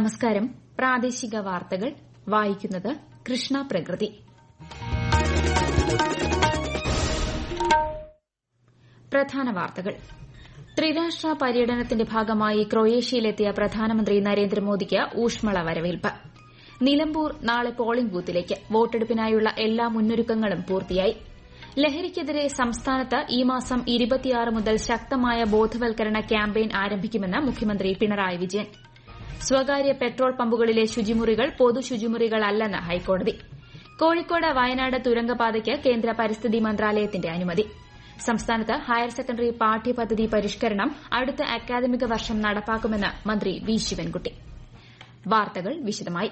നമസ്കാരം. പ്രാദേശിക വാർത്തകൾ. വായിക്കുന്നത് കൃഷ്ണ പ്രകൃതി. പ്രധാന വാർത്തകൾ. ത്രിരാഷ്ട്ര പര്യടനത്തിന്റെ ഭാഗമായി ക്രൊയേഷ്യയിലെത്തിയ പ്രധാനമന്ത്രി നരേന്ദ്രമോദിക്ക് ഊഷ്മള വരവേൽപ്പ്. നിലമ്പൂർ നാളെ പോളിംഗ് ബൂത്തിലേക്ക്. വോട്ടെടുപ്പിനായുള്ള എല്ലാ മുന്നൊരുക്കങ്ങളും പൂർത്തിയായി. ലഹരിക്കെതിരെ സംസ്ഥാനത്ത് ഈ മാസം മുതൽ ശക്തമായ ബോധവൽക്കരണ ക്യാമ്പയിൻ ആരംഭിക്കുമെന്ന് മുഖ്യമന്ത്രി പിണറായി വിജയൻ. സ്വകാര്യ പെട്രോൾ പമ്പുകളിലെ ശുചിമുറികൾ പൊതു ശുചിമുറികളല്ലെന്ന് ഹൈക്കോടതി. കോഴിക്കോട് വയനാട് തുരങ്കപാതയ്ക്ക് കേന്ദ്ര പരിസ്ഥിതി മന്ത്രാലയത്തിന്റെ അനുമതി. സംസ്ഥാനത്ത് ഹയർ സെക്കൻഡറി പാഠ്യപദ്ധതി പരിഷ്കരണം അടുത്ത അക്കാദമിക വർഷം നടപ്പാക്കുമെന്ന് മന്ത്രി വി. ശിവൻകുട്ടി. വാർത്തകൾ വിശദമായി.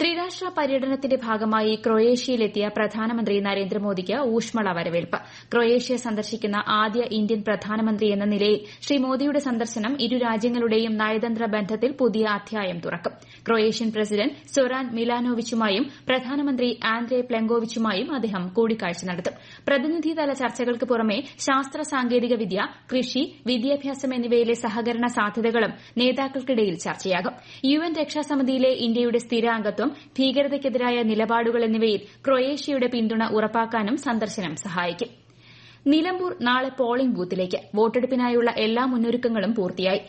ത്രിരാഷ്ട്ര പര്യടനത്തിന്റെ ഭാഗമായി ക്രൊയേഷ്യയിലെത്തിയ പ്രധാനമന്ത്രി നരേന്ദ്രമോദിക്ക് ഊഷ്മള വരവേൽപ്പ്. ക്രൊയേഷ്യ സന്ദർശിക്കുന്ന ആദ്യ ഇന്ത്യൻ പ്രധാനമന്ത്രി എന്ന നിലയിൽ ശ്രീ മോദിയുടെ സന്ദർശനം ഇരു രാജ്യങ്ങളുടെയും നയതന്ത്ര ബന്ധത്തിൽ പുതിയ അധ്യായം തുറക്കും. ക്രൊയേഷ്യൻ പ്രസിഡന്റ് സൊറാൻ മിലാനോവിച്ചുമായും പ്രധാനമന്ത്രി ആൻഡ്രേ പ്ലെങ്കോവിച്ചുമായും അദ്ദേഹം കൂടിക്കാഴ്ച നടത്തും. പ്രതിനിധിതല ചർച്ചകൾക്ക് പുറമെ ശാസ്ത്ര സാങ്കേതിക വിദ്യ കൃഷി വിദ്യാഭ്യാസം എന്നിവയിലെ സഹകരണ സാധ്യതകളും നേതാക്കൾക്കിടയിൽ ചർച്ചയാകും. യു എൻ രക്ഷാസമിതിയിലെ ഇന്ത്യയുടെ സ്ഥിരാംഗത്വം ഭീകരതയ്ക്കെതിരായ നിലപാടുകൾ എന്നിവയിൽ ക്രൊയേഷ്യയുടെ പിന്തുണ ഉറപ്പാക്കാനും സന്ദർശനം സഹായിക്കും. നിലമ്പൂർ നാളെ പോളിംഗ് ബൂത്തിലേക്ക്. വോട്ടെടുപ്പിനായുള്ള എല്ലാ മുന്നൊരുക്കങ്ങളും പൂർത്തിയായി.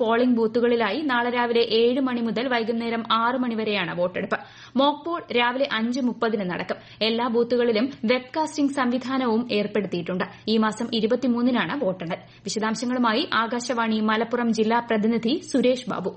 പോളിംഗ് ബൂത്തുകളിലായി നാളെ രാവിലെ ഏഴ് മണി മുതൽ വൈകുന്നേരം ആറ് മണിവരെയാണ് വോട്ടെടുപ്പ്. മോക് പോൾ രാവിലെ അഞ്ച് മുപ്പതിന് നടക്കും. എല്ലാ ബൂത്തുകളിലും വെബ്കാസ്റ്റിംഗ് സംവിധാനവും ഏർപ്പെടുത്തിയിട്ടുണ്ട്. ഈ മാസം ഇരുപത്തിമൂന്നിനാണ് വോട്ടെണ്ണൽ. വിശദാംശങ്ങളുമായി ആകാശവാണി മലപ്പുറം ജില്ലാ പ്രതിനിധി സുരേഷ് ബാബു.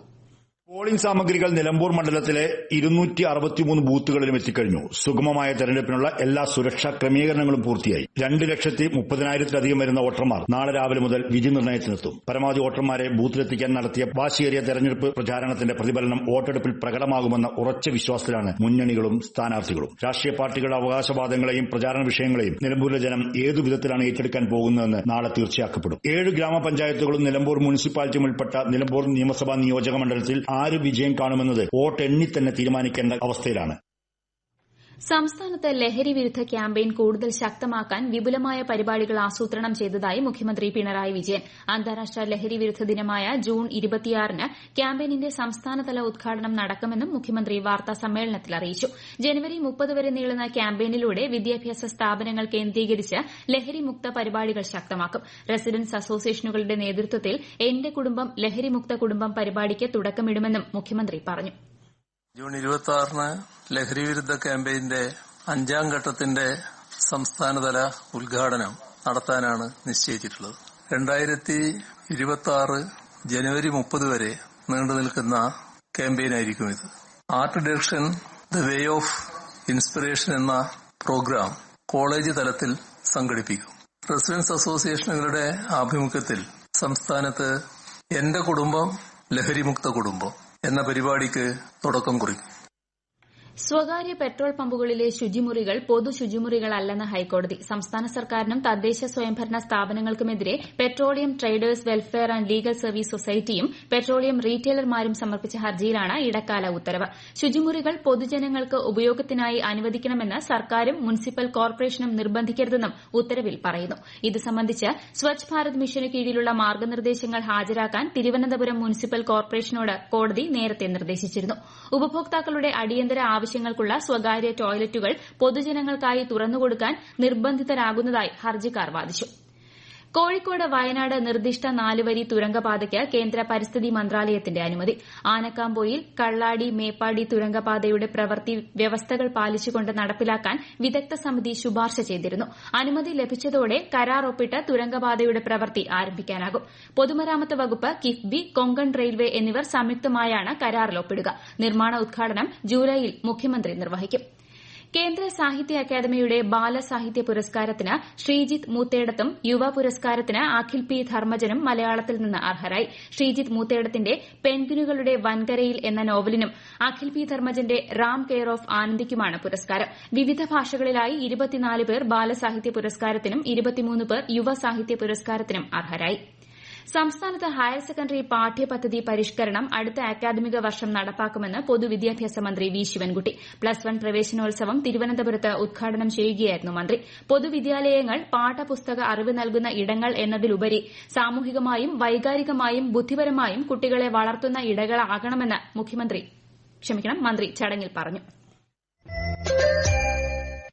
പോളിംഗ് സാമഗ്രികൾ നിലമ്പൂർ മണ്ഡലത്തിലെ ഇരുന്നൂറ്റി അറുപത്തിമൂന്ന് ബൂത്തുകളിലും എത്തിക്കഴിഞ്ഞു. സുഗമമായ തെരഞ്ഞെടുപ്പിനുള്ള എല്ലാ സുരക്ഷാ ക്രമീകരണങ്ങളും പൂർത്തിയായി. രണ്ട് ലക്ഷത്തി മുപ്പതിനായിരത്തിലധികം വരുന്ന വോട്ടർമാർ നാളെ രാവിലെ മുതൽ വിധി നിർണയത്തിനെത്തും പരമാവധി വോട്ടർമാരെ ബൂത്തിലെത്തിക്കാൻ നടത്തിയ വാശിയേറിയ തെരഞ്ഞെടുപ്പ് പ്രചാരണത്തിന്റെ പ്രതിഫലനം വോട്ടെടുപ്പിൽ പ്രകടമാകുമെന്ന ഉറച്ച വിശ്വാസത്തിലാണ് മുന്നണികളും സ്ഥാനാർത്ഥികളും. രാഷ്ട്രീയ പാർട്ടികളുടെ അവകാശവാദങ്ങളെയും പ്രചാരണ വിഷയങ്ങളെയും നിലമ്പൂരിലെ ജനം ഏതു വിധത്തിലാണ് ഏറ്റെടുക്കാൻ പോകുന്നതെന്ന് നാളെ തീർച്ചയാക്കപ്പെടും. ഏഴ് ഗ്രാമപഞ്ചായത്തുകളും നിലമ്പൂർ മുനിസിപ്പാലിറ്റിയും ഉൾപ്പെട്ട നിലമ്പൂർ നിയമസഭാ നിയോജക മണ്ഡലത്തിൽ ആര് വിജയം കാണുമെന്നത് വോട്ട് എണ്ണി തന്നെ തീരുമാനിക്കേണ്ട അവസ്ഥയിലാണ്. സംസ്ഥാനത്ത് ലഹരി വിരുദ്ധ ക്യാമ്പയിൻ കൂടുതൽ ശക്തമാക്കാൻ വിപുലമായ പരിപാടികൾ ആസൂത്രണം ചെയ്തതായി മുഖ്യമന്ത്രി പിണറായി വിജയൻ. അന്താരാഷ്ട്ര ലഹരി വിരുദ്ധ ദിനമായ ജൂൺ ന് ക്യാമ്പയിനിന്റെ സംസ്ഥാനതല ഉദ്ഘാടനം നടക്കുമെന്നും മുഖ്യമന്ത്രി വാർത്താ സമ്മേളനത്തിൽ അറിയിച്ചു. ജനുവരി വരെ നീളുന്ന ക്യാമ്പയിനിലൂടെ വിദ്യാഭ്യാസ സ്ഥാപനങ്ങൾ കേന്ദ്രീകരിച്ച് ലഹരിമുക്ത പരിപാടികൾ ശക്തമാക്കും. റസിഡൻസ് അസോസിയേഷനുകളുടെ നേതൃത്വത്തിൽ എന്റെ കുടുംബം ലഹരിമുക്ത കുടുംബം പരിപാടിക്ക് തുടക്കമിടുമെന്നും മുഖ്യമന്ത്രി പറഞ്ഞു. ജൂൺ ഇരുപത്തി ആറിന് ലഹരി വിരുദ്ധ ക്യാമ്പയിന്റെ അഞ്ചാം ഘട്ടത്തിന്റെ സംസ്ഥാനതല ഉദ്ഘാടനം നടത്താനാണ് നിശ്ചയിച്ചിട്ടുള്ളത്. രണ്ടായിരത്തി ഇരുപത്തി ആറ് ജനുവരി മുപ്പത് വരെ നീണ്ടു നിൽക്കുന്ന ക്യാമ്പയിനായിരിക്കും ഇത്. Art direction the way of inspiration എന്ന പ്രോഗ്രാം കോളേജ് തലത്തിൽ സംഘടിപ്പിക്കും. റെസിഡൻസ് അസോസിയേഷനുകളുടെ ആഭിമുഖ്യത്തിൽ സംസ്ഥാനത്ത് എന്റെ കുടുംബം ലഹരിമുക്ത കുടുംബം. എന്ന പരിപാടിക്ക് തുടക്കം കുറിക്കും. സ്വകാര്യ പെട്രോൾ പമ്പുകളിലെ ശുചിമുറികൾ പൊതു ശുചിമുറികളല്ലെന്ന് ഹൈക്കോടതി. സംസ്ഥാന സർക്കാരിനും തദ്ദേശ സ്വയംഭരണ സ്ഥാപനങ്ങൾക്കുമെതിരെ petroleum traders welfare and legal service സൊസൈറ്റിയും petroleum റീറ്റെയിലർമാരും സമർപ്പിച്ച ഹർജിയിലാണ് ഇടക്കാല ഉത്തരവ്. ശുചിമുറികൾ പൊതുജനങ്ങൾക്ക് ഉപയോഗത്തിനായി അനുവദിക്കണമെന്ന് സർക്കാരും മുനിസിപ്പൽ കോർപ്പറേഷനും നിർബന്ധിക്കരുതെന്നും ഉത്തരവിൽ പറയുന്നു. ഇത് സംബന്ധിച്ച് സ്വച്ഛ് ഭാരത് മിഷന് കീഴിലുള്ള മാർഗനിർദ്ദേശങ്ങൾ ഹാജരാക്കാൻ തിരുവനന്തപുരം മുനിസിപ്പൽ കോർപ്പറേഷനോട് കോടതി നേരത്തെ നിർദ്ദേശിച്ചിരുന്നു. ഉപഭോക്താക്കളുടെ അടിയന്തര ആവശ്യങ്ങൾക്കുള്ള സ്വകാര്യ ടോയ്ലറ്റുകൾ പൊതുജനങ്ങൾക്കായി തുറന്നുകൊടുക്കാൻ നിർബന്ധിതരാകുന്നതായി ഹർജിക്കാർ വാദിച്ചു കോഴിക്കോട് വയനാട് നിർദ്ദിഷ്ട നാലുവരി തുരങ്കപാതയ്ക്ക് കേന്ദ്ര പരിസ്ഥിതി മന്ത്രാലയത്തിന്റെ അനുമതി. ആനക്കാംപൊയിൽ കള്ളാടി മേപ്പാടി തുരങ്കപാതയുടെ പ്രവൃത്തി വ്യവസ്ഥകൾ പാലിച്ചുകൊണ്ട് നടപ്പിലാക്കാൻ വിദഗ്ധ സമിതി ശുപാർശ ചെയ്തിരുന്നു. അനുമതി ലഭിച്ചതോടെ കരാർ ഒപ്പിട്ട് തുരങ്കപാതയുടെ പ്രവൃത്തി ആരംഭിക്കാനാകും. പൊതുമരാമത്ത് വകുപ്പ് കിഫ്ബി കൊങ്കൺ റെയിൽവേ എന്നിവർ സംയുക്തമായാണ് കരാറിൽ ഒപ്പിടുക. നിർമ്മാണ ഉദ്ഘാടനം ജൂലൈയിൽ മുഖ്യമന്ത്രി നിർവഹിക്കും. കേന്ദ്ര സാഹിത്യ അക്കാദമിയുടെ ബാലസാഹിത്യ പുരസ്കാരത്തിന് ശ്രീജിത്ത് മൂത്തേടത്തും യുവ പുരസ്കാരത്തിന് അഖിൽ പി ധർമ്മജനും മലയാളത്തിൽ നിന്ന് അർഹരായി. ശ്രീജിത്ത് മൂത്തേടത്തിന്റെ പെൺകുഞ്ഞുകളുടെ വൻകരയിൽ എന്ന നോവലിനും അഖിൽ പി ധർമ്മജന്റെ റാം കെയർ ഓഫ് ആനന്ദിക്കുമാണ് പുരസ്കാരം. വിവിധ ഭാഷകളിലായി ഇരുപത്തിനാല് പേർ ബാലസാഹിത്യ പുരസ്കാരത്തിനും ഇരുപത്തിമൂന്ന് പേർ യുവ സാഹിത്യ പുരസ്കാരത്തിനും അർഹരായി. സംസ്ഥാനത്ത് ഹയർ സെക്കൻഡറി പാഠ്യപദ്ധതി പരിഷ്കരണം അടുത്ത അക്കാദമിക വർഷം നടപ്പാക്കുമെന്ന് പൊതുവിദ്യാഭ്യാസ മന്ത്രി വി ശിവൻകുട്ടി. പ്ലസ് വൺ പ്രവേശനോത്സവം തിരുവനന്തപുരത്ത് ഉദ്ഘാടനം ചെയ്യുകയായിരുന്നു മന്ത്രി. പൊതുവിദ്യാലയങ്ങൾ പാഠപുസ്തക അറിവ് നൽകുന്ന ഇടങ്ങൾ എന്നതിലുപരി സാമൂഹികമായും വൈകാരികമായും ബുദ്ധിപരമായും കുട്ടികളെ വളർത്തുന്ന ഇടങ്ങളാകണമെന്ന് മന്ത്രി ചടങ്ങിൽ പറഞ്ഞു.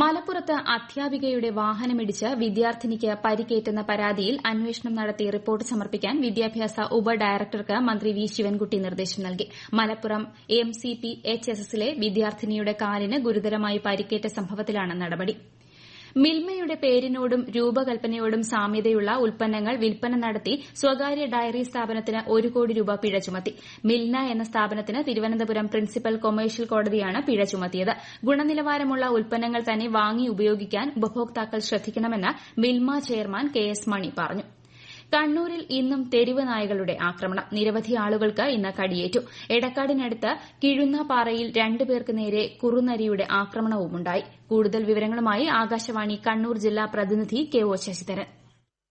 മലപ്പുറത്ത് അധ്യാപികയുടെ വാഹനമിടിച്ച് വിദ്യാർത്ഥിനിക്ക് പരിക്കേറ്റെന്ന പരാതിയിൽ അന്വേഷണം നടത്തി റിപ്പോർട്ട് സമർപ്പിക്കാൻ വിദ്യാഭ്യാസ ഉപഡയറക്ടർക്ക് മന്ത്രി വി ശിവൻകുട്ടി നിർദ്ദേശം നൽകി. Malappuram M C P H S എസിലെ വിദ്യാർത്ഥിനിയുടെ കാലിന് ഗുരുതരമായി പരിക്കേറ്റ സംഭവത്തിലാണ് നടപടി. മിൽമയുടെ പേരിനോടും രൂപകൽപ്പനയോടും സാമ്യതയുള്ള ഉൽപ്പന്നങ്ങൾ വിൽപ്പന നടത്തി സ്വകാര്യ ഡയറി സ്ഥാപനത്തിന് ഒരു കോടി രൂപ പിഴ ചുമത്തി. മിൽന എന്ന സ്ഥാപനത്തിന് തിരുവനന്തപുരം പ്രിൻസിപ്പൽ കൊമേഴ്ഷ്യൽ കോടതിയാണ് പിഴ ചുമത്തിയത്. ഗുണനിലവാരമുള്ള ഉൽപ്പന്നങ്ങൾ തന്നെ വാങ്ങി ഉപയോഗിക്കാൻ ഉപഭോക്താക്കൾ ശ്രദ്ധിക്കണമെന്ന് Milma chairman K S Mani പറഞ്ഞു. കണ്ണൂരിൽ ഇന്നും തെരുവ് നായകളുടെ ആക്രമണം. നിരവധി ആളുകൾക്ക് ഇന്ന് കടിയേറ്റു. എടക്കാടിനടുത്ത് കിഴുന്നപാറയിൽ രണ്ടുപേർക്ക് നേരെ കുറുനരിയുടെ ആക്രമണവുമുണ്ടായി. കൂടുതൽ വിവരങ്ങളുമായി ആകാശവാണി കണ്ണൂർ ജില്ലാ പ്രതിനിധി കെ ഒ ശശിധരൻ.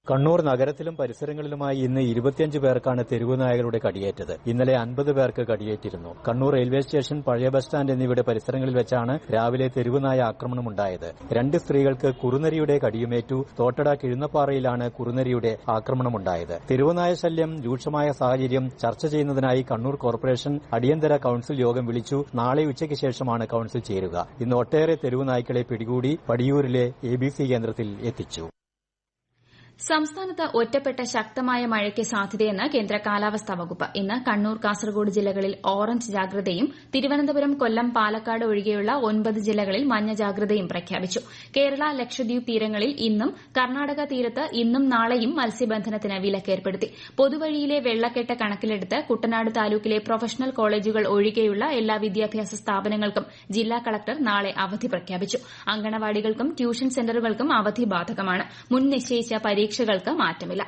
കണ്ണൂർ നഗരത്തിലും പരിസരങ്ങളിലുമായി ഇന്ന് ഇരുപത്തിയഞ്ച് പേർക്കാണ് തെരുവുനായകളുടെ കടിയേറ്റത്. ഇന്നലെ അൻപത് പേർക്ക് കടിയേറ്റിരുന്നു. കണ്ണൂർ റെയിൽവേ സ്റ്റേഷൻ പഴയ ബസ് സ്റ്റാൻഡ് എന്നിവയുടെ പരിസരങ്ങളിൽ വെച്ചാണ് രാവിലെ തെരുവുനായ ആക്രമണമുണ്ടായത്. രണ്ട് സ്ത്രീകൾക്ക് കുറുനരിയുടെ കടിയുമേറ്റു. തോട്ടട കിഴുന്നപ്പാറയിലാണ് കുറുനരിയുടെ ആക്രമണമുണ്ടായത്. തെരുവുനായ ശല്യം രൂക്ഷമായ സാഹചര്യം ചർച്ച ചെയ്യുന്നതിനായി കണ്ണൂർ കോർപ്പറേഷൻ അടിയന്തര കൌൺസിൽ യോഗം വിളിച്ചു. നാളെ ഉച്ചയ്ക്ക് ശേഷമാണ് കൌൺസിൽ ചേരുക. ഇന്ന് ഒട്ടേറെ തെരുവുനായ്ക്കളെ പിടികൂടി പടിയൂരിലെ എ കേന്ദ്രത്തിൽ എത്തിച്ചു. സംസ്ഥാനത്ത് ഒറ്റപ്പെട്ട ശക്തമായ മഴയ്ക്ക് സാധ്യതയെന്ന് കേന്ദ്ര കാലാവസ്ഥാ വകുപ്പ്. ഇന്ന് കണ്ണൂർ കാസർഗോഡ് ജില്ലകളിൽ ഓറഞ്ച് ജാഗ്രതയും തിരുവനന്തപുരം കൊല്ലം പാലക്കാട് ഒഴികെയുള്ള ഒൻപത് ജില്ലകളിൽ മഞ്ഞ ജാഗ്രതയും പ്രഖ്യാപിച്ചു. കേരള ലക്ഷദ്വീപ് തീരങ്ങളിൽ ഇന്നും കർണാടക തീരത്ത് ഇന്നും നാളെയും മത്സ്യബന്ധനത്തിന് വിലക്കേർപ്പെടുത്തി. പൊതുവഴിയിലെ വെള്ളക്കെട്ട് കണക്കിലെടുത്ത് കുട്ടനാട് താലൂക്കിലെ പ്രൊഫഷണൽ കോളേജുകൾ ഒഴികെയുള്ള എല്ലാ വിദ്യാഭ്യാസ സ്ഥാപനങ്ങൾക്കും ജില്ലാ കളക്ടർ നാളെ അവധി പ്രഖ്യാപിച്ചു. അങ്കണവാടികൾക്കും ട്യൂഷൻ സെന്ററുകൾക്കും അവധി ബാധകമാണ്. മുൻ നിശ്ചയിച്ച പരീക്ഷകൾക്ക് മാറ്റമില്ല.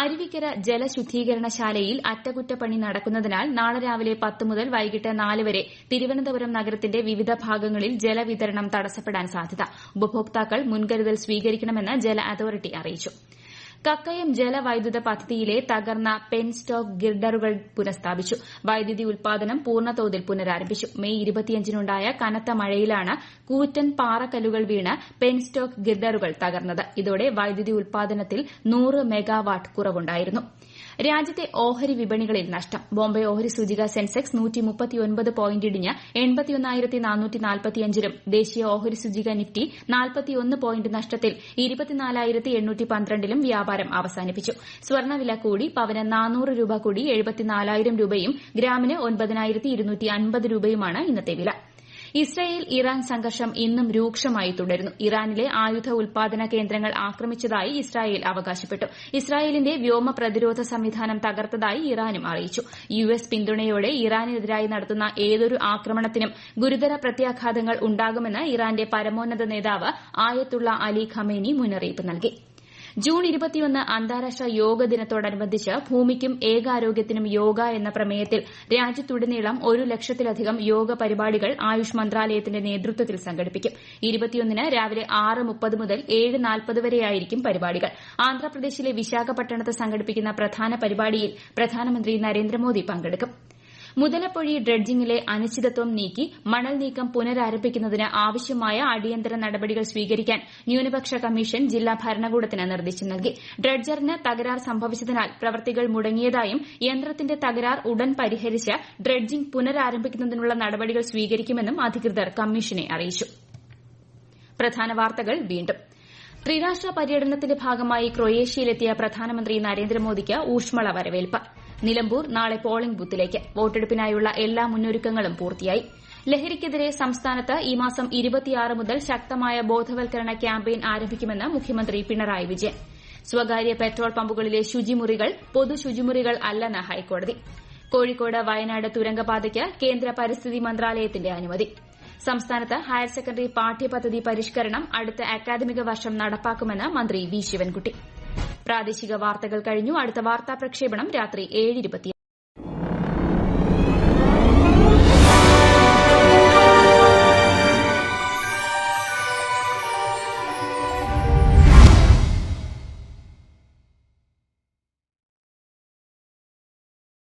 അരുവിക്കര ജലശുദ്ധീകരണശാലയിൽ അറ്റകുറ്റപ്പണി നടക്കുന്നതിനാൽ നാളെ രാവിലെ പത്ത് മുതൽ വൈകിട്ട് നാല് വരെ തിരുവനന്തപുരം നഗരത്തിന്റെ വിവിധ ഭാഗങ്ങളിൽ ജലവിതരണം തടസ്സപ്പെടാൻ സാധ്യത. ഉപഭോക്താക്കൾ മുൻകരുതൽ സ്വീകരിക്കണമെന്ന് ജല അതോറിറ്റി അറിയിച്ചു. കക്കയം ജലവൈദ്യുത പദ്ധതിയിലെ തകർന്ന പെൻസ്റ്റോക്ക് ഗിർഡറുകൾ പുനഃസ്ഥാപിച്ചു. വൈദ്യുതി ഉൽപാദനം പൂർണതോതിൽ പുനരാരംഭിച്ചു. മെയ് ഇരുപത്തിയഞ്ചിനുണ്ടായ കനത്ത മഴയിലാണ് കൂറ്റൻ പാറക്കല്ലുകൾ വീണ് പെൻസ്റ്റോക്ക് ഗിർഡറുകൾ തകർന്നത്. ഇതോടെ വൈദ്യുതി ഉൽപാദനത്തിൽ നൂറ് മെഗാവാട്ട് കുറവുണ്ടായിരുന്നു. രാജ്യത്തെ ഓഹരി വിപണികളിൽ നഷ്ടം. ബോംബെ ഓഹരി സൂചിക സെൻസെക്സ് പോയിന്റ് ഇടിഞ്ഞ് ലും ദേശീയ ഓഹരി സൂചിക നിഫ്റ്റി പോയിന്റ് നഷ്ടത്തിൽ ലും വ്യാപാരം അവസാനിപ്പിച്ചു. സ്വർണവില കൂടി പവന് രൂപ കൂടി രൂപയും ഗ്രാമിന് രൂപയുമാണ് ഇന്നത്തെ വില. ഇസ്രായേൽ ഇറാൻ സംഘർഷം ഇന്നും രൂക്ഷമായി തുടരുന്നു. ഇറാനിലെ ആയുധ ഉൽപാദന കേന്ദ്രങ്ങൾ ആക്രമിച്ചതായി ഇസ്രായേൽ അവകാശപ്പെട്ടു. ഇസ്രായേലിന്റെ വ്യോമ പ്രതിരോധ സംവിധാനം തകർത്തതായി ഇറാനും അറിയിച്ചു. യു എസ് പിന്തുണയോടെ ഇറാനെതിരായി നടത്തുന്ന ഏതൊരു ആക്രമണത്തിനും ഗുരുതര പ്രത്യാഘാതങ്ങൾ ഉണ്ടാകുമെന്ന് ഇറാന്റെ പരമോന്നത നേതാവ് ആയത്തുള്ള അലി ഖമേനി മുന്നറിയിപ്പ് നൽകി. ജൂൺ അന്താരാഷ്ട്ര യോഗ ദിനത്തോടനുബന്ധിച്ച് ഭൂമിക്കും ഏകാരോഗ്യത്തിനും യോഗ എന്ന പ്രമേയത്തിൽ രാജ്യത്തുടനീളം ഒരു ലക്ഷത്തിലധികം യോഗ പരിപാടികൾ ആയുഷ് മന്ത്രാലയത്തിന്റെ നേതൃത്വത്തിൽ സംഘടിപ്പിക്കും. രാവിലെ മുതൽ വരെയായിരിക്കും പരിപാടികൾ. ആന്ധ്രാപ്രദേശിലെ വിശാഖപട്ടണത്ത് സംഘടിപ്പിക്കുന്ന പ്രധാന പരിപാടിയിൽ പ്രധാനമന്ത്രി നരേന്ദ്രമോദി പങ്കെടുക്കും. മുതലപ്പൊഴി ഡ്രഡ്ജിംഗിലെ അനിശ്ചിതത്വം നീക്കി മണൽ നീക്കം പുനരാരംഭിക്കുന്നതിന് ആവശ്യമായ അടിയന്തര നടപടികൾ സ്വീകരിക്കാൻ ന്യൂനപക്ഷ കമ്മീഷൻ ജില്ലാ ഭരണകൂടത്തിന് നിർദ്ദേശം നൽകി. ഡ്രഡ്ജറിന് തകരാർ സംഭവിച്ചതിനാൽ പ്രവൃത്തികൾ മുടങ്ങിയതായും യന്ത്രത്തിന്റെ തകരാർ ഉടൻ പരിഹരിച്ച് ഡ്രഡ്ജിംഗ് പുനരാരംഭിക്കുന്നതിനുള്ള നടപടികൾ സ്വീകരിക്കുമെന്നും അധികൃതർ കമ്മീഷനെ അറിയിച്ചു. ത്രിരാഷ്ട്ര പര്യടനത്തിന്റെ ഭാഗമായി ക്രൊയേഷ്യയിലെത്തിയ പ്രധാനമന്ത്രി നരേന്ദ്രമോദിക്ക് ഊഷ്മള വരവേൽപ്പ്. നിലമ്പൂർ നാളെ പോളിംഗ് ബൂത്തിലേക്ക്. വോട്ടെടുപ്പിനായുള്ള എല്ലാ മുന്നൊരുക്കങ്ങളും പൂർത്തിയായി. ലഹരിക്കെതിരെ സംസ്ഥാനത്ത് ഈ മാസം മുതൽ ശക്തമായ ബോധവൽക്കരണ ക്യാമ്പയിൻ ആരംഭിക്കുമെന്ന് മുഖ്യമന്ത്രി പിണറായി വിജയൻ. സ്വകാര്യ പെട്രോൾ പമ്പുകളിലെ ശുചിമുറികൾ പൊതു ശുചിമുറികൾ അല്ലെന്ന് ഹൈക്കോടതി. കോഴിക്കോട് വയനാട് തുരങ്കപാതയ്ക്ക് കേന്ദ്ര പരിസ്ഥിതി മന്ത്രാലയത്തിന്റെ അനുമതി. സംസ്ഥാനത്ത് ഹയർ സെക്കൻഡറി പാഠ്യപദ്ധതി പരിഷ്കരണം അടുത്ത അക്കാദമിക വർഷം നടപ്പാക്കുമെന്ന് മന്ത്രി വി. ശിവൻകുട്ടി. പ്രാദേശിക വാർത്തകൾ കഴിഞ്ഞു. അടുത്ത വാർത്താ പ്രക്ഷേപണം രാത്രി ഏഴ്